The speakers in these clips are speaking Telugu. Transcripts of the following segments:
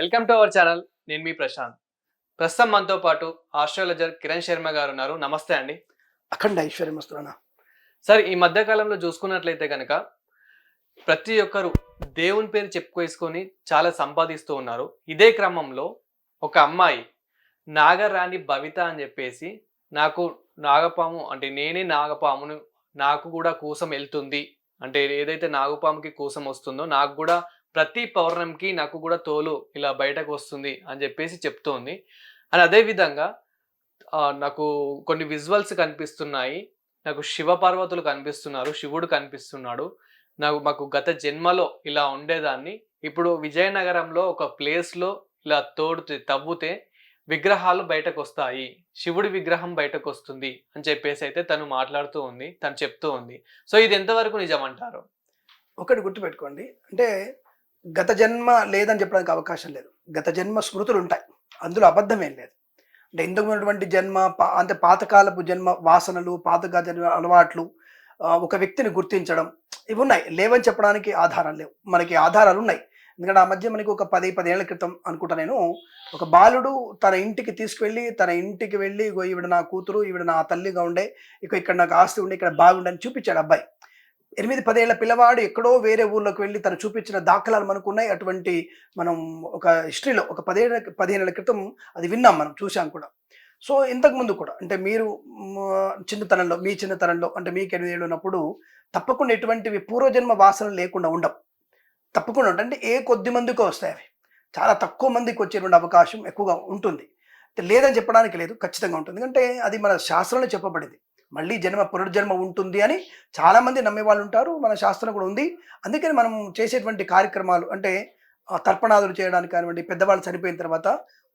Welcome to our channel. నేను మీ ప్రశాంత్. ప్రస్తుతం మనతో పాటు ఆస్ట్రాలజర్ కిరణ్ శర్మ గారు ఉన్నారు. నమస్తే అండి. అఖండ ఐశ్వర్యం వస్తున్నా సార్ ఈ మధ్య కాలంలో చూసుకున్నట్లయితే కనుక ప్రతి ఒక్కరు దేవుని పేరు చెప్పుకేసుకొని చాలా సంపాదిస్తూ ఉన్నారు. ఇదే క్రమంలో ఒక అమ్మాయి నాగరాణి భవిత అని చెప్పేసి నాకు నాగపాము అంటే నేనే నాగపామును నాకు కూడా కూసం వెళ్తుంది. అంటే ఏదైతే నాగపాముకి కూసం వస్తుందో నాకు కూడా ప్రతి పౌర్ణమికి నాకు కూడా తోలు ఇలా బయటకు వస్తుంది అని చెప్పేసి చెప్తోంది. అండ్ అదే విధంగా నాకు కొన్ని విజువల్స్ కనిపిస్తున్నాయి. నాకు శివ పార్వతులు కనిపిస్తున్నారు శివుడు కనిపిస్తున్నాడు. నాకు మాకు గత జన్మలో ఇలా ఉండేదాన్ని. ఇప్పుడు విజయనగరంలో ఒక ప్లేస్లో ఇలా తోడితే తవ్వుతే విగ్రహాలు బయటకు వస్తాయి. శివుడి విగ్రహం బయటకు వస్తుంది అని చెప్పేసి అయితే తను మాట్లాడుతూ ఉంది తను చెప్తూ ఉంది. సో ఇది ఎంతవరకు నిజం అంటారు? ఒకటి గుర్తుపెట్టుకోండి. అంటే గత జన్మ లేదని చెప్పడానికి అవకాశం లేదు. గత జన్మ స్మృతులు ఉంటాయి అందులో అబద్ధం ఏం లేదు. అంటే ఇందుకు ఉన్నటువంటి జన్మ పా- అంటే పాతకాలపు జన్మ వాసనలు పాతకాల జన్మ అలవాట్లు ఒక వ్యక్తిని గుర్తించడం ఇవి ఉన్నాయి. లేవని చెప్పడానికి ఆధారాలు లేవు. మనకి ఆధారాలు ఉన్నాయి ఎందుకంటే ఆ మధ్య మనకి ఒక పది పదేళ్ళ క్రితం అనుకుంటా నేను ఒక బాలుడు తన ఇంటికి తీసుకువెళ్ళి తన ఇంటికి వెళ్ళి ఇగో ఈవిడ నా కూతురు ఈవిడ నా తల్లిగా ఉండే ఇక ఇక్కడ నాకు ఆస్తి ఉండే ఇక్కడ బాగుండే అని చూపించాడు అబ్బాయి. ఎనిమిది పదేళ్ళ పిల్లవాడు ఎక్కడో వేరే ఊర్లోకి వెళ్ళి తను చూపించిన దాఖలాలు మనకు ఉన్నాయి అటువంటి మనం ఒక హిస్టరీలో ఒక పదిహేను పదిహేనేళ్ళ క్రితం అది విన్నాం మనం చూసాం కూడా. సో ఇంతకుముందు కూడా అంటే మీరు చిన్నతనంలో మీ చిన్నతనంలో అంటే మీకు ఎనిమిది ఏళ్ళు ఉన్నప్పుడు తప్పకుండా ఎటువంటివి పూర్వజన్మ వాసనలు లేకుండా ఉండవు. తప్పకుండా ఉంటాయి అంటే ఏ కొద్ది మందికి వస్తాయి అవి. చాలా తక్కువ మందికి వచ్చేటువంటి అవకాశం ఎక్కువగా ఉంటుంది. లేదని చెప్పడానికి లేదు ఖచ్చితంగా ఉంటుంది. ఎందుకంటే అది మన శాస్త్రంలో చెప్పబడింది. మళ్ళీ జన్మ పునర్జన్మ ఉంటుంది అని చాలామంది నమ్మే వాళ్ళు ఉంటారు మన శాస్త్రం కూడా ఉంది. అందుకని మనం చేసేటువంటి కార్యక్రమాలు అంటే తర్పణాదులు చేయడానికి కానివ్వండి పెద్దవాళ్ళు చనిపోయిన తర్వాత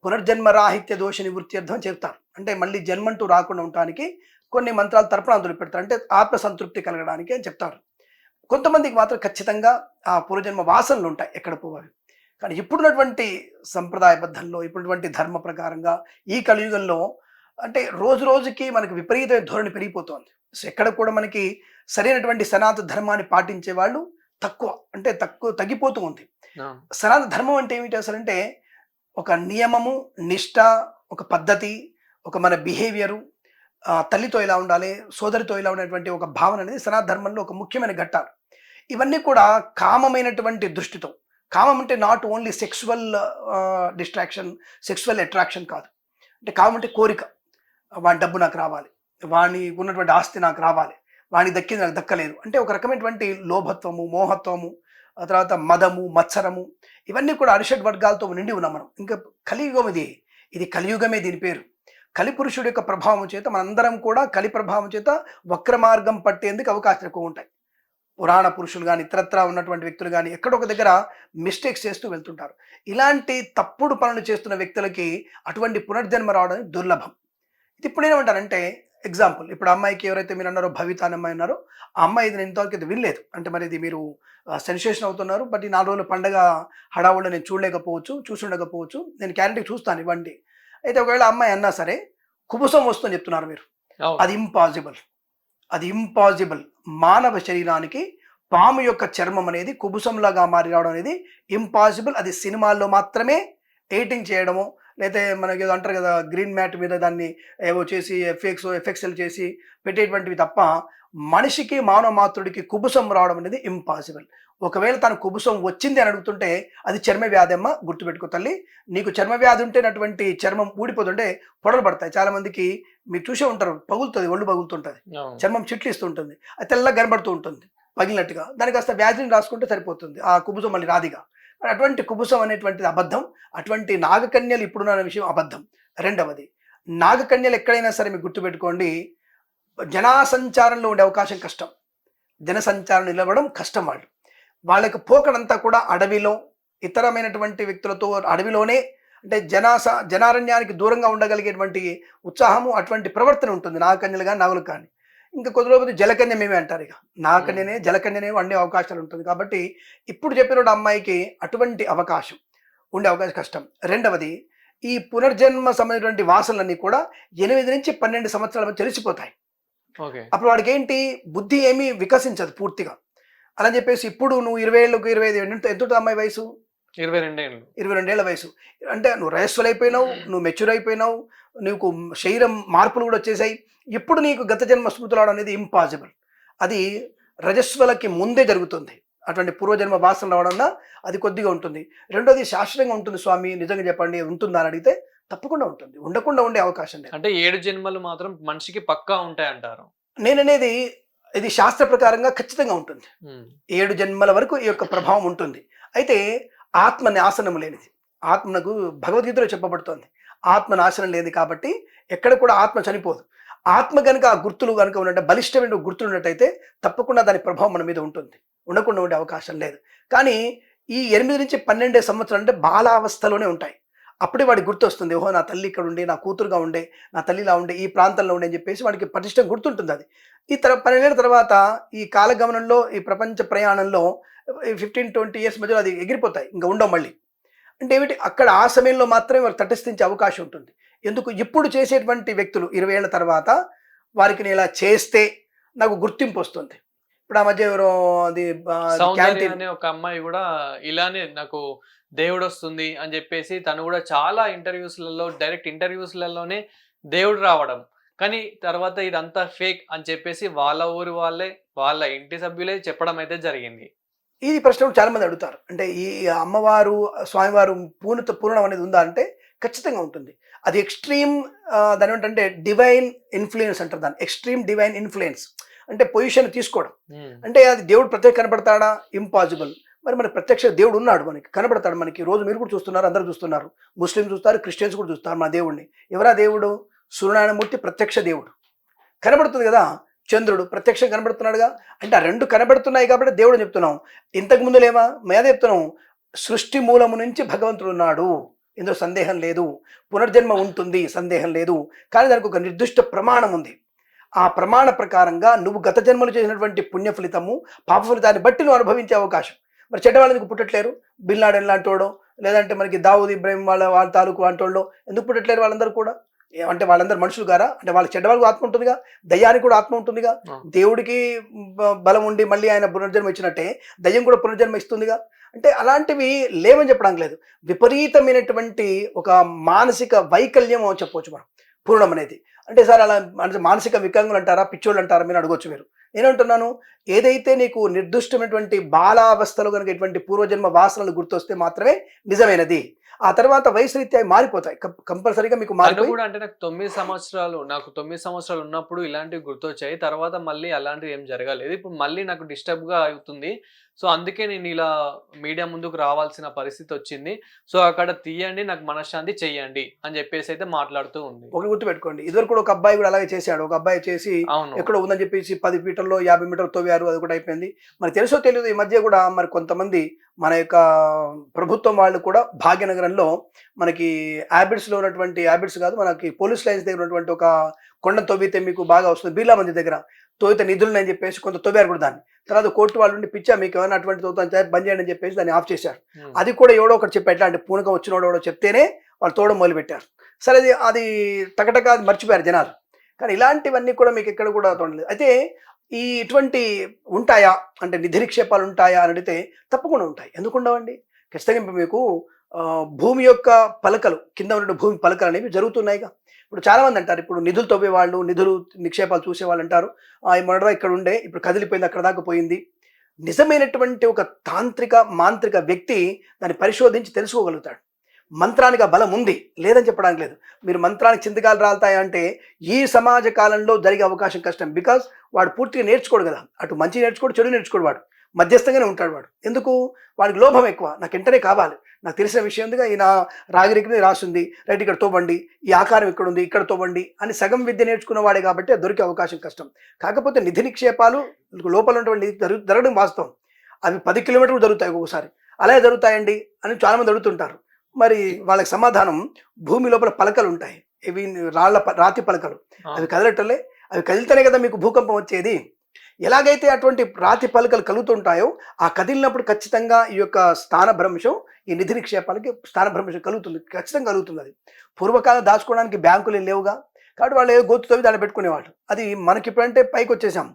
పునర్జన్మ రాహిత్య దోష నివృత్త్యర్థం చెప్తారు. అంటే మళ్ళీ జన్మంటూ రాకుండా ఉండటానికి కొన్ని మంత్రాలు తర్పణాదులు పెడతారు. అంటే ఆత్మ సంతృప్తి కలగడానికి అని చెప్తారు. కొంతమందికి మాత్రం ఖచ్చితంగా ఆ పూర్వజన్మ వాసనలు ఉంటాయి ఎక్కడ పోవాలి. కానీ ఇప్పుడున్నటువంటి సంప్రదాయబద్ధంలో ఇప్పుడున్నటువంటి ధర్మ ప్రకారంగా ఈ కలియుగంలో అంటే రోజు రోజుకి మనకి విపరీతమైన ధోరణి పెరిగిపోతుంది. సో ఎక్కడ కూడా మనకి సరైనటువంటి సనాతన ధర్మాన్ని పాటించే వాళ్ళు తక్కువ అంటే తక్కువ తగ్గిపోతూ ఉంది. సనాతన ధర్మం అంటే ఏమిటి అసలు అంటే ఒక నియమము నిష్ట ఒక పద్ధతి ఒక మన బిహేవియరు తల్లితో ఇలా ఉండాలి సోదరితో ఇలా ఉండేటువంటి ఒక భావన అనేది సనాతన ధర్మంలో ఒక ముఖ్యమైన ఘట్టాలు. ఇవన్నీ కూడా కామమైనటువంటి దృష్టితో కామం అంటే not only sexual distraction sexual attraction కాదు. అంటే కామం అంటే కోరిక. వాడి డబ్బు నాకు రావాలి. వాని ఉన్నటువంటి ఆస్తి నాకు రావాలి. వాని దక్కింది నాకు దక్కలేదు. అంటే ఒక రకమైనటువంటి లోభత్వము మోహత్వము ఆ తర్వాత మదము మత్సరము ఇవన్నీ కూడా అరిషడ్ వర్గాలతో నిండి ఉన్నాం మనం. ఇంకా కలియుగం ఇది. ఇది కలియుగమే దీని పేరు. కలిపురుషుడు యొక్క ప్రభావం చేత మనందరం కూడా కలి ప్రభావం చేత వక్ర మార్గం పట్టేందుకు అవకాశాలు ఎక్కువ ఉంటాయి. పురాణ పురుషులు కానీ ఇతరత్రా ఉన్నటువంటి వ్యక్తులు కానీ ఎక్కడో ఒక దగ్గర మిస్టేక్స్ చేస్తూ వెళ్తుంటారు. ఇలాంటి తప్పుడు పనులు చేస్తున్న వ్యక్తులకి అటువంటి పునర్జన్మ రావడం దుర్లభం. ఇది ఇప్పుడు ఏమంటారంటే ఎగ్జాంపుల్ ఇప్పుడు అమ్మాయికి ఎవరైతే మీరు అన్నారో భవిత అని అమ్మాయి ఉన్నారో ఆ అమ్మాయి ఇది నేను ఇంతవరకు ఇది వినలేదు. అంటే మరి ఇది మీరు సెన్సేషన్ అవుతున్నారు. బట్ ఈ నాలుగు రోజుల పండగ హడావుడిలో నేను చూడలేకపోవచ్చు చూసి ఉండకపోవచ్చు నేను క్యారెంటీకి చూస్తాను ఇవ్వండి. అయితే ఒకవేళ అమ్మాయి అన్నా సరే కుబుసం వస్తుందని చెప్తున్నారు మీరు. అది ఇంపాసిబుల్ అది ఇంపాసిబుల్ మానవ శరీరానికి పాము యొక్క చర్మం అనేది కుబుసంలాగా మారి రావడం అనేది ఇంపాసిబుల్ అది సినిమాల్లో మాత్రమే ఎయిటింగ్ చేయడము లేకపోతే మనకి ఏదో అంటారు కదా గ్రీన్ మ్యాట్ మీద దాన్ని ఏవో చేసి ఎఫెక్ట్స్ ఎఫెక్ట్స్లు చేసి పెట్టేటువంటివి తప్ప మనిషికి మానవ మాతృడికి కుబుసం రావడం అనేది ఇంపాసిబుల్ ఒకవేళ తను కుబుసం వచ్చింది అని అడుగుతుంటే అది చర్మ వ్యాధి అమ్మ గుర్తుపెట్టుకో తల్లి. నీకు చర్మ వ్యాధి ఉంటేనటువంటి చర్మం ఊడిపోతుంటే పొడలు పడతాయి. చాలా మందికి మీరు చూసే ఉంటారు పగులుతుంది ఒళ్ళు పగులుతుంటుంది. చర్మం చిట్లు ఇస్తుంటుంది. అది తెల్లగా కనబడుతూ ఉంటుంది పగిలినట్టుగా. దానికి కాస్త వ్యాధిని రాసుకుంటే సరిపోతుంది. ఆ కుబుసం మళ్ళీ రాదిగా. మరి అటువంటి కుబుసం అనేటువంటిది అబద్ధం. అటువంటి నాగకన్యలు ఇప్పుడున్న విషయం అబద్ధం. రెండవది నాగకన్యలు ఎక్కడైనా సరే మీకు గుర్తుపెట్టుకోండి జనాసంచారంలో ఉండే అవకాశం కష్టం. జనసంచారం నిలవడం కష్టం వాళ్ళు. వాళ్ళకి పోకడంతా కూడా అడవిలో ఇతరమైనటువంటి వ్యక్తులతో అడవిలోనే అంటే జనాస జనారణ్యానికి దూరంగా ఉండగలిగేటువంటి ఉత్సాహము అటువంటి ప్రవర్తన ఉంటుంది. నాగకన్యలు కానీ నాగులు కానీ ఇంకా కొద్ది రోజులు జలకన్య మేమే అంటారు ఇక. నాగకన్యనే జలకన్యనే వండే అవకాశాలు ఉంటుంది కాబట్టి ఇప్పుడు చెప్పిన అమ్మాయికి అటువంటి అవకాశం ఉండే అవకాశం కష్టం. రెండవది ఈ పునర్జన్మ సంబంధించినటువంటి వాసనలన్నీ కూడా ఎనిమిది నుంచి పన్నెండు సంవత్సరాల మధ్య తెలిసిపోతాయి. ఓకే. అప్పుడు వాడికి ఏంటి? బుద్ధి ఏమీ వికసించదు పూర్తిగా. అలా చెప్పేసి ఇప్పుడు నువ్వు ఇరవై ఏళ్ళకు ఇరవై ఐదు ఎంత ఎంత అమ్మాయి వయసు? ఇరవై రెండేళ్ళు ఇరవై రెండేళ్ళ వయసు. అంటే నువ్వు వయస్సులు అయిపోయినావు నువ్వు మెచ్యూర్ అయిపోయినావు నీకు శరీరం మార్పులు కూడా వచ్చేసాయి. ఇప్పుడు నీకు గత జన్మ స్మృతులు రావడం అనేది ఇంపాసిబుల్ అది రజస్వలకి ముందే జరుగుతుంది. అటువంటి పూర్వజన్మ వాసన రావడం అది కొద్దిగా ఉంటుంది. రెండోది శాశ్వతంగా ఉంటుంది స్వామి నిజంగా చెప్పండి ఉంటుందా అని అడిగితే తప్పకుండా ఉంటుంది. ఉండకుండా ఉండే అవకాశం లేదు. అంటే ఏడు జన్మలు మాత్రం మనిషికి పక్కా ఉంటాయి అంటారు నేననేది ఇది శాస్త్ర ప్రకారంగా ఖచ్చితంగా ఉంటుంది. ఏడు జన్మల వరకు ఈ యొక్క ప్రభావం ఉంటుంది. అయితే ఆత్మ నాశనం లేనిది. ఆత్మకు భగవద్గీతలో చెప్పబడుతోంది. ఆత్మ నాశనం లేదు కాబట్టి ఎక్కడ కూడా ఆత్మ చనిపోదు. ఆత్మ కనుక ఆ గుర్తులు కనుక ఉన్నట్టు బలిష్టమైన గుర్తులు ఉన్నట్టయితే తప్పకుండా దాని ప్రభావం మన మీద ఉంటుంది. ఉండకుండా ఉండే అవకాశం లేదు. కానీ ఈ ఎనిమిది నుంచి పన్నెండే సంవత్సరాలు అంటే బాలావస్థలోనే ఉంటాయి. అప్పుడే వాడికి గుర్తు వస్తుంది ఓహో నా తల్లి ఇక్కడ ఉండే నా కూతురుగా ఉండే నా తల్లిలా ఉండే ఈ ప్రాంతంలో ఉండే అని చెప్పేసి వాడికి పటిష్టం గుర్తుంటుంది అది. ఈ తర పన్నెండేళ్ళ తర్వాత ఈ కాలగమనంలో ఈ ప్రపంచ ప్రయాణంలో ఫిఫ్టీన్ ట్వంటీ ఇయర్స్ మధ్యలో అది ఎగిరిపోతాయి. ఇంకా ఉండవు మళ్ళీ. అంటే ఏమిటి? అక్కడ ఆ సమయంలో మాత్రమే వారు తటస్థించే అవకాశం ఉంటుంది. ఎందుకు? ఇప్పుడు చేసేటువంటి వ్యక్తులు ఇరవై ఏళ్ళ తర్వాత వారికి నేను ఇలా చేస్తే నాకు గుర్తింపు వస్తుంది. ఇప్పుడు ఆ మధ్య ఎవరో అది క్యాంటీన్ అనే ఒక అమ్మాయి కూడా ఇలానే నాకు దేవుడు వస్తుంది అని చెప్పేసి తను కూడా చాలా ఇంటర్వ్యూస్లలో డైరెక్ట్ ఇంటర్వ్యూస్లలోనే దేవుడు రావడం. కానీ తర్వాత ఇదంతా ఫేక్ అని చెప్పేసి వాళ్ళ ఊరి వాళ్ళే వాళ్ళ ఇంటి సభ్యులే చెప్పడం అయితే జరిగింది. ఈ ప్రశ్న చాలా మంది అడుగుతారు. అంటే ఈ అమ్మవారు స్వామివారు పూర్ణత పూర్ణం అనేది ఉందా అంటే ఖచ్చితంగా ఉంటుంది. అది ఎక్స్ట్రీమ్ దాని ఏంటంటే డివైన్ ఇన్ఫ్లుయెన్స్ అంటారు దాన్ని. ఎక్స్ట్రీమ్ డివైన్ ఇన్ఫ్లుయెన్స్ అంటే పొజిషన్ తీసుకోవడం. అంటే అది దేవుడు ప్రత్యేక కనబడతాడా? ఇంపాసిబుల్ మరి మన ప్రత్యక్ష దేవుడు ఉన్నాడు మనకి. కనబడతాడు మనకి. రోజు మీరు కూడా చూస్తున్నారు అందరూ చూస్తున్నారు. ముస్లిం చూస్తారు క్రిస్టియన్స్ కూడా చూస్తారు మన దేవుడిని ఎవరా దేవుడు? సూర్యనారాయణమూర్తి ప్రత్యక్ష దేవుడు. కనబడుతుంది కదా? చంద్రుడు ప్రత్యక్షం కనబడుతున్నాడుగా? అంటే ఆ రెండు కనబడుతున్నాయి కాబట్టి దేవుడు చెప్తున్నాం. ఇంతకు ముందు లేవా? మేద చెప్తున్నాం. సృష్టి మూలము నుంచి భగవంతుడు ఉన్నాడు. ఇందులో సందేహం లేదు. పునర్జన్మ ఉంటుంది. సందేహం లేదు. కానీ దానికి ఒక నిర్దిష్ట ప్రమాణం ఉంది. ఆ ప్రమాణ ప్రకారంగా నువ్వు గత జన్మలు చేసినటువంటి పుణ్య ఫలితము పాప ఫలితాన్ని బట్టి నువ్వు అనుభవించే అవకాశం. మరి చెడ్డవాళ్ళు ఎందుకు పుట్టట్లేరు? బిల్లాడెన్ లాంటి వాడో లేదంటే మనకి దావుద్ ఇబ్రాహిం వాళ్ళ వాళ్ళ తాలూకు లాంటి వాళ్ళు ఎందుకు పుట్టట్లేరు వాళ్ళందరూ కూడా? అంటే వాళ్ళందరూ మనుషులు గారా అంటే వాళ్ళ చెడ్డవాళ్ళకు ఆత్మ ఉంటుందిగా? దయ్యానికి కూడా ఆత్మ ఉంటుందిగా. దేవుడికి బలం ఉండి మళ్ళీ ఆయన పునర్జన్మ ఇచ్చినట్టే దయ్యం కూడా పునర్జన్మ ఇస్తుందిగా? అంటే అలాంటివి లేవని చెప్పడానికి లేదు. విపరీతమైనటువంటి ఒక మానసిక వైకల్యం అని చెప్పవచ్చు మనం. పూర్ణం అనేది. అంటే సార్ అలా మానసిక వికలాంగులు అంటారా? పిచ్చోళ్ళు అంటారా? మీరు అడగొచ్చు మీరు. నేనంటున్నాను ఏదైతే నీకు నిర్దిష్టమైనటువంటి బాలావస్థలో కనుక ఇటువంటి పూర్వజన్మ వాసనలు గుర్తొస్తే మాత్రమే నిజమైనది. ఆ తర్వాత వయసు రీత్యా మారిపోతాయి. కంపల్సరీగా మీకు మారిపోయి కూడా అంటే నాకు తొమ్మిది సంవత్సరాలు నాకు తొమ్మిది సంవత్సరాలు ఉన్నప్పుడు ఇలాంటివి గుర్తొచ్చాయి. తర్వాత మళ్ళీ అలాంటివి ఏం జరగలేదు. ఇప్పుడు మళ్ళీ నాకు డిస్టర్బ్గా అవుతుంది. సో అందుకే నేను ఇలా మీడియా ముందుకు రావాల్సిన పరిస్థితి వచ్చింది. సో అక్కడ తీయండి నాకు మనశ్శాంతి చెయ్యండి అని చెప్పేసి అయితే మాట్లాడుతూ ఉంది. ఒకటి గుర్తుపెట్టుకోండి. ఇదివరకు కూడా ఒక అబ్బాయి కూడా అలాగే చేశాడు. ఒక అబ్బాయి చేసి అవును. ఎక్కడో ఉందని చెప్పేసి పది మీటర్లో యాభై మీటర్లు తవ్వారు అది కూడా అయిపోయింది. మరి తెలుసో తెలియదు ఈ మధ్య కూడా మరి కొంతమంది మన యొక్క ప్రభుత్వం వాళ్ళు కూడా భాగ్యనగరంలో మనకి హ్యాబిట్స్లో ఉన్నటువంటి హ్యాబిట్స్ కాదు మనకి పోలీస్ లైన్స్ దగ్గర ఉన్నటువంటి ఒక కొండ తవ్వితే మీకు బాగా వస్తుంది. బిర్లా మంది దగ్గర తవ్వితే నిధులు అని చెప్పేసి కొంత తవ్వారు కూడా దాన్ని. తర్వాత కోర్టు వాళ్ళు ఉండి పిచ్చా మీకు ఏమైనా అటువంటి తవ్వుతాను బంద్ చేయండి అని చెప్పేసి దాన్ని ఆఫ్ చేశారు. అది కూడా ఎవడో ఒకటి చెప్పి ఎట్లా అంటే పూనకం వచ్చినోడు ఎవడో చెప్తేనే వాళ్ళు తోవడం మొదలుపెట్టారు. సరే అది అది టకటక అది మర్చిపోయారు జనాలు. కానీ ఇలాంటివన్నీ కూడా మీకు ఎక్కడ కూడా తోడలేదు. అయితే ఈ ఇటువంటి ఉంటాయా? అంటే నిధి నిక్షేపాలు ఉంటాయా అని అడిగితే తప్పకుండా ఉంటాయి. ఎందుకు ఉండవండి? ఖచ్చితంగా మీకు భూమి యొక్క పలకలు కింద ఉన్న భూమి పలకలు అనేవి జరుగుతున్నాయిగా. ఇప్పుడు చాలా మంది అంటారు ఇప్పుడు నిధులు తవ్వే వాళ్ళు నిధులు నిక్షేపాలు చూసే వాళ్ళు అంటారు "ఆ, ఈ మర్డర్ ఇక్కడ ఉండే ఇప్పుడు కదిలిపోయింది అక్కడ దాకా పోయింది. నిజమైనటువంటి ఒక తాంత్రిక మాంత్రిక వ్యక్తి దాన్ని పరిశోధించి తెలుసుకోగలుగుతాడు. మంత్రానికి ఆ బలం ఉంది లేదని చెప్పడానికి లేదు. మీరు మంత్రానికి చింతకాలు రాలుతాయంటే ఈ సమాజ కాలంలో జరిగే అవకాశం కష్టం. బికాజ్ వాడు పూర్తిగా నేర్చుకోడు కదా. అటు మంచి నేర్చుకోడు చెడు నేర్చుకోడు వాడు. మధ్యస్థంగానే ఉంటాడు వాడు. ఎందుకు? వాడికి లోభం ఎక్కువ. నాకు వెంటనే కావాలి. నాకు తెలిసిన విషయం ఉందిగా ఈయన రాగిరికి రాసింది. రైట్ ఇక్కడ తోబండి ఈ ఆకారం ఇక్కడ ఉంది ఇక్కడ తోబండి అని సగం విద్య నేర్చుకున్న వాడే కాబట్టి దొరికే అవకాశం కష్టం. కాకపోతే నిధి నిక్షేపాలు లోపల ఉన్నటువంటి జరగడం వాస్తవం. అవి పది కిలోమీటర్లు జరుగుతాయి ఒక్కొక్కసారి. అలాగే జరుగుతాయండి అని చాలా మంది అడుగుతుంటారు. మరి వాళ్ళకి సమాధానం భూమి లోపల పలకలు ఉంటాయి. ఇవి రాళ్ళ ప- రాతి పలకలు. అవి కదలటలే. అవి కదిలితేనే కదా మీకు భూకంపం వచ్చేది. ఎలాగైతే అటువంటి రాతి పలకలు కలుగుతుంటాయో ఆ కదిలినప్పుడు ఖచ్చితంగా ఈ యొక్క స్థాన భ్రంశం ఈ నిధి నిక్షేపాలకి స్థానభ్రంశం కలుగుతుంది ఖచ్చితంగా కలుగుతుంది అది. పూర్వకాలం దాచుకోవడానికి బ్యాంకులు ఏం లేవుగా? కాబట్టి వాళ్ళు ఏదో గొత్తు తవ్వి దాన్ని పెట్టుకునేవాళ్ళు. అది మనకి ఇప్పుడంటే పైకి వచ్చేసాం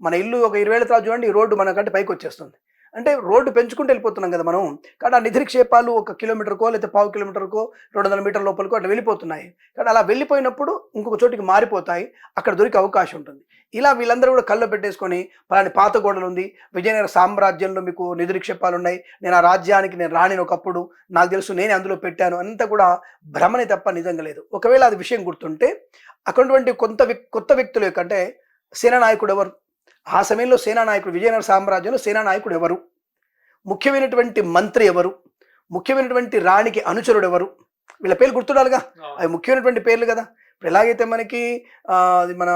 మన ఇల్లు ఒక ఇరవై ఏళ్ళ తర్వాత చూడండి ఈ రోడ్డు మనకంటే పైకి వచ్చేస్తుంది అంటే రోడ్డు పెంచుకుంటూ వెళ్ళిపోతున్నాం కదా మనం. కానీ ఆ నిధిక్షేపాలు ఒక కిలోమీటర్కో లేకపోతే పావు కిలోమీటర్కో రెండు వందల మీటర్ల లోపలికో అట్లా వెళ్ళిపోతున్నాయి. కానీ అలా వెళ్ళిపోయినప్పుడు ఇంకొక చోటికి మారిపోతాయి. అక్కడ దొరికే అవకాశం ఉంటుంది. ఇలా వీళ్ళందరూ కూడా కళ్ళు పెట్టేసుకొని పలాని పాత గోడలు ఉంది విజయనగర సామ్రాజ్యంలో మీకు నిధిక్షేపాలు ఉన్నాయి. నేను ఆ రాజ్యానికి నేను రాని ఒకప్పుడు. నాకు తెలుసు నేనే అందులో పెట్టాను. అంతా కూడా భ్రమనే తప్ప నిజంగా లేదు. ఒకవేళ అది విషయం గుర్తుంటే అక్కడ కొంత కొత్త వ్యక్తులు యొక్క అంటే సేనానాయకుడు ఎవరు? ఆ సమయంలో సేనానాయకుడు విజయనగర సామ్రాజ్యంలో సేనానాయకుడు ఎవరు? ముఖ్యమైనటువంటి మంత్రి ఎవరు? ముఖ్యమైనటువంటి రాణికి అనుచరుడు ఎవరు? వీళ్ళ పేర్లు గుర్తుండాలిగా? అవి ముఖ్యమైనటువంటి పేర్లు కదా? ఇప్పుడు ఎలాగైతే మనకి మన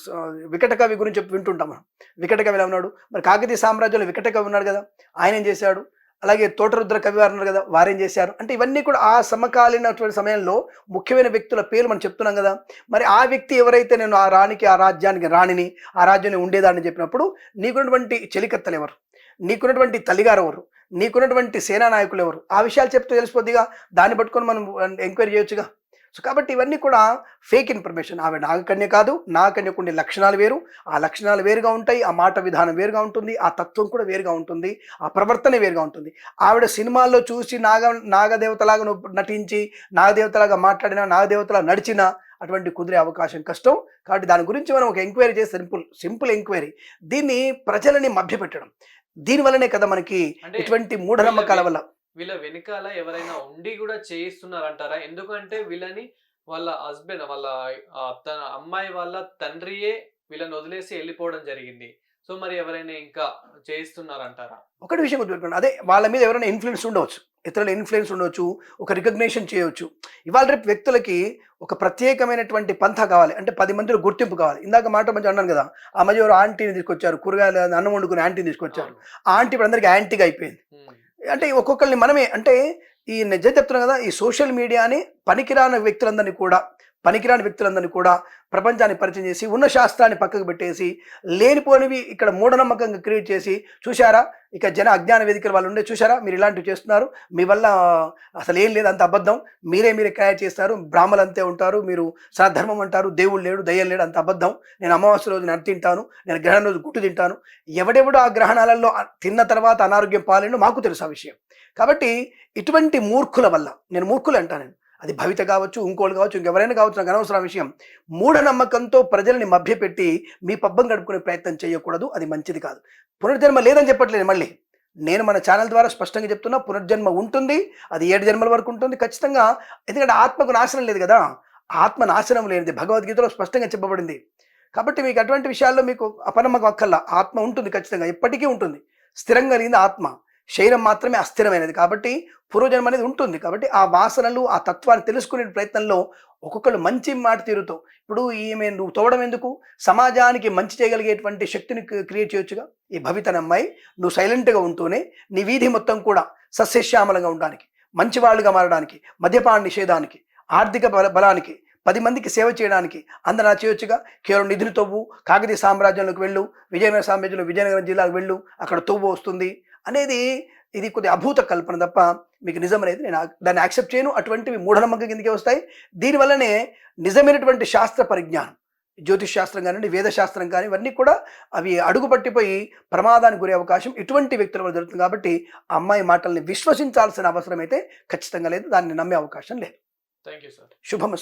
స- వికట కవి గురించి చెప్పి వింటుంటాం మనం. వికట కవి ఎలా ఉన్నాడు? మరి కాకతీయ సామ్రాజ్యంలో వికట కవి ఉన్నాడు కదా? ఆయన ఏం చేశాడు? అలాగే తోటరుద్ర కవి వారు ఉన్నారు కదా వారేం చేశారు? అంటే ఇవన్నీ కూడా ఆ సమకాలీనటువంటి సమయంలో ముఖ్యమైన వ్యక్తుల పేర్లు మనం చెప్తున్నాం కదా మరి ఆ వ్యక్తి ఎవరైతే నేను ఆ రాణికి ఆ రాజ్యానికి రాణిని ఆ రాజ్యాన్ని ఉండేదాన్ని చెప్పినప్పుడు నీకున్నటువంటి చెలికత్తలు ఎవరు? నీకున్నటువంటి తల్లిగారు ఎవరు? నీకున్నటువంటి సేనా నాయకులు ఎవరు? ఆ విషయాలు చెప్తే తెలిసిపోద్దిగా. దాన్ని పట్టుకొని మనం ఎంక్వైరీ చేయొచ్చుగా. సో కాబట్టి ఇవన్నీ కూడా ఫేక్ ఇన్ఫర్మేషన్ ఆమె నాగకన్య కాదు నాగకన్యకు ఉండే లక్షణాలు వేరు. ఆ లక్షణాలు వేరుగా ఉంటాయి ఆ మాట విధానం వేరుగా ఉంటుంది ఆ తత్వం కూడా వేరుగా ఉంటుంది ఆ ప్రవర్తన వేరుగా ఉంటుంది. ఆవిడ సినిమాల్లో చూసి నాగ నాగదేవతలాగా నటించి నాగదేవతలాగా మాట్లాడినా నాగదేవతలా నడిచినా అటువంటి కుదిరే అవకాశం కష్టం. కాబట్టి దాని గురించి మనం ఒక ఎంక్వైరీ చేసి సింపుల్ సింపుల్ ఎంక్వైరీ. దీన్ని ప్రజలని మభ్యపెట్టడం. దీనివల్లనే కదా మనకి ఇటువంటి మూఢనమ్మకాల వల్ల వీళ్ళ వెనకాల ఎవరైనా ఉండి కూడా చేయిస్తున్నారంటారా? ఎందుకంటే వీళ్ళని వాళ్ళ హస్బెండ్ వాళ్ళ తన అమ్మాయి వాళ్ళ తండ్రియే వీళ్ళని వదిలేసి వెళ్ళిపోవడం జరిగింది. సో మరి ఎవరైనా ఇంకా చేయిస్తున్నారంటారా? ఒకటి విషయం గుర్తుపెట్టుకోండి. అదే వాళ్ళ మీద ఎవరైనా ఇన్ఫ్లుయెన్స్ ఉండవచ్చు. ఇతరుల ఇన్ఫ్లుయెన్స్ ఉండవచ్చు ఒక రికగ్నేషన్ చేయవచ్చు. ఇవాళ రేపు వ్యక్తులకి ఒక ప్రత్యేకమైనటువంటి పంథ కావాలి. అంటే పది మందిలో గుర్తింపు కావాలి. ఇందాక మాట మంచి అన్నాను కదా ఆ మధ్య ఆంటీని తీసుకొచ్చారు కూరగాయలు అన్నం వండుకుని ఆంటీని తీసుకొచ్చారు. ఆ ఆంటీ ఇప్పుడు అందరికీ యాంటీగా అయిపోయింది. అంటే ఒక్కొక్కరిని మనమే అంటే ఈ నిజం చెప్తున్నాం కదా ఈ సోషల్ మీడియాని పనికిరాని వ్యక్తులందరినీ కూడా పనికిరాని వ్యక్తులందరినీ కూడా ప్రపంచాన్ని పరిచయం చేసి ఉన్న శాస్త్రాన్ని పక్కకు పెట్టేసి లేనిపోనివి ఇక్కడ మూఢనమ్మకంగా క్రియేట్ చేసి చూశారా? ఇక జన అజ్ఞాన వేదికల వాళ్ళు ఉండే చూశారా? మీరు ఇలాంటివి చేస్తున్నారు. మీ వల్ల అసలు ఏం లేదు అంత అబద్ధం. మీరే మీరే క్రియేట్ చేస్తారు. బ్రాహ్మలు అంతే ఉంటారు. మీరు సధర్మం అంటారు. దేవుడు లేడు దయ్యం లేడు అంత అబద్ధం. నేను అమావాస్య రోజు నేను తింటాను. నేను గ్రహణం రోజు గుట్టు తింటాను. ఎవడెవడు ఆ గ్రహణాలలో తిన్న తర్వాత అనారోగ్యం పాలైన మాకు తెలుసు ఆ విషయం. కాబట్టి ఇటువంటి మూర్ఖుల వల్ల నేను మూర్ఖులు అంటాను నేను. అది భవిత కావచ్చు ఇంకోళ్ళు కావచ్చు ఇంకెవరైనా కావచ్చు నాకు అనవసరం విషయం. మూఢనమ్మకంతో ప్రజల్ని మభ్యపెట్టి మీ పబ్బం గడుపుకునే ప్రయత్నం చేయకూడదు అది మంచిది కాదు. పునర్జన్మ లేదని చెప్పట్లేదు మళ్ళీ. నేను మన ఛానల్ ద్వారా స్పష్టంగా చెప్తున్నా పునర్జన్మ ఉంటుంది అది ఏడు జన్మల వరకు ఉంటుంది ఖచ్చితంగా. ఎందుకంటే ఆత్మకు నాశనం లేదు కదా. ఆత్మ నాశనం లేనిది భగవద్గీతలో స్పష్టంగా చెప్పబడింది. కాబట్టి మీకు అటువంటి విషయాల్లో మీకు అపనమ్మకం అక్కల్లా ఆత్మ ఉంటుంది ఖచ్చితంగా ఎప్పటికీ ఉంటుంది. స్థిరంగా కలిగింది ఆత్మ. శరీరం మాత్రమే అస్థిరమైనది కాబట్టి పూర్వజన్మ అనేది ఉంటుంది కాబట్టి ఆ వాసనలు ఆ తత్వాన్ని తెలుసుకునే ప్రయత్నంలో ఒక్కొక్కరు మంచి మాట తీరుతో. ఇప్పుడు ఈమె నువ్వు తోవడం ఎందుకు? సమాజానికి మంచి చేయగలిగేటువంటి శక్తిని క్రియేట్ చేయొచ్చుగా? ఈ భవితన అమ్మాయి నువ్వు సైలెంట్గా ఉంటూనే నీ వీధి మొత్తం కూడా సస్యశ్యామలంగా ఉండడానికి మంచి వాళ్ళుగా మారడానికి మద్యపాన నిషేధానికి ఆర్థిక బల బలానికి పది మందికి సేవ చేయడానికి అందరూ చేయొచ్చుగా? కేవలం నిధులు తవ్వు కాకతీయ సామ్రాజ్యంలోకి వెళ్ళు విజయనగర సామ్రాజ్యంలో విజయనగరం జిల్లాకు వెళ్ళు అక్కడ తవ్వు వస్తుంది. అనేది ఇది కొద్ది అభూత కల్పన తప్ప మీకు నిజం అనేది నేను దాన్ని యాక్సెప్ట్ చేయను. అటువంటివి మూఢనమ్మకం కిందకే వస్తాయి. దీనివల్లనే నిజమైనటువంటి శాస్త్ర పరిజ్ఞానం జ్యోతిష్ శాస్త్రం కానివ్వండి వేద శాస్త్రం కానీ ఇవన్నీ కూడా అవి అడుగు పట్టిపోయి ప్రమాదానికి గురే అవకాశం ఇటువంటి వ్యక్తుల వల్ల జరుగుతుంది కాబట్టి అమ్మాయి మాటల్ని విశ్వసించాల్సిన అవసరం అయితే ఖచ్చితంగా లేదు. దాన్ని నమ్మే అవకాశం లేదు. Thank you sir Subhamastu.